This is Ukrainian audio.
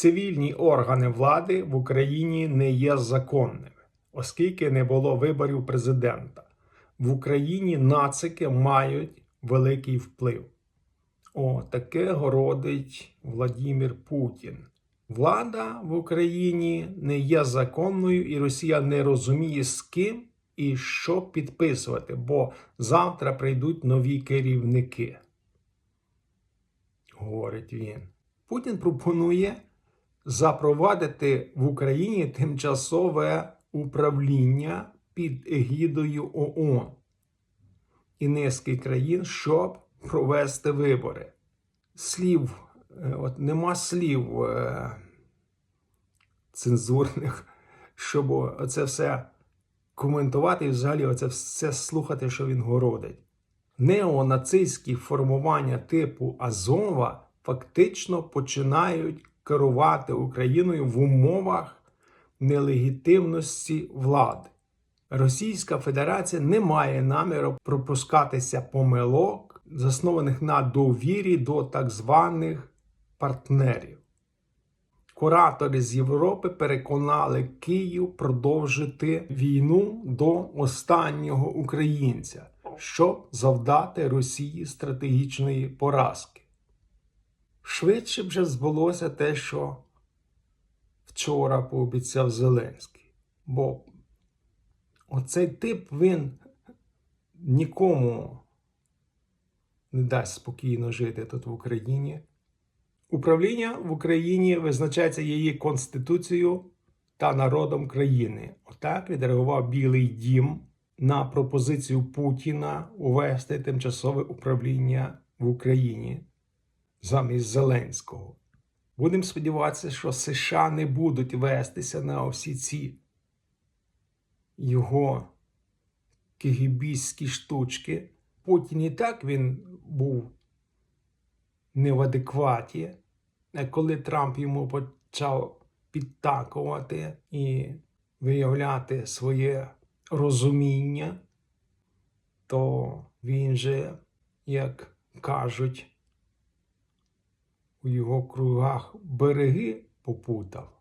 цивільні органи влади в Україні не є законними, оскільки не було виборів президента. В Україні нацики мають великий вплив. О, таке городить Владімір Путін. Влада в Україні не є законною, і Росія не розуміє, з ким і що підписувати, бо завтра прийдуть нові керівники. Говорить він. Путін пропонує запровадити в Україні тимчасове управління під егідою ООН і низки країн, щоб провести вибори. Слів, е, от нема слів е, цензурних, щоб це все коментувати і взагалі оце все слухати, що він городить. Неонацистські формування типу Азова фактично починають керувати Україною в умовах нелегітимності влади. Російська Федерація не має наміру пропускатися помилок, заснованих на довірі до так званих партнерів. Куратори з Європи переконали Київ продовжити війну до останнього українця, щоб завдати Росії стратегічної поразки. Швидше вже збулося те, що вчора пообіцяв Зеленський. Бо оцей тип він нікому не дасть спокійно жити тут в Україні. Управління в Україні визначається її конституцією та народом країни. Отак відреагував Білий Дім на пропозицію Путіна увести тимчасове управління в Україні замість Зеленського. Будемо сподіватися, що США не будуть вестися на всі ці його кигібійські штучки. Путін і так він був не в адекваті, а коли Трамп йому почав підтакувати і виявляти своє розуміння, то він же, як кажуть, у його кругах береги попутав.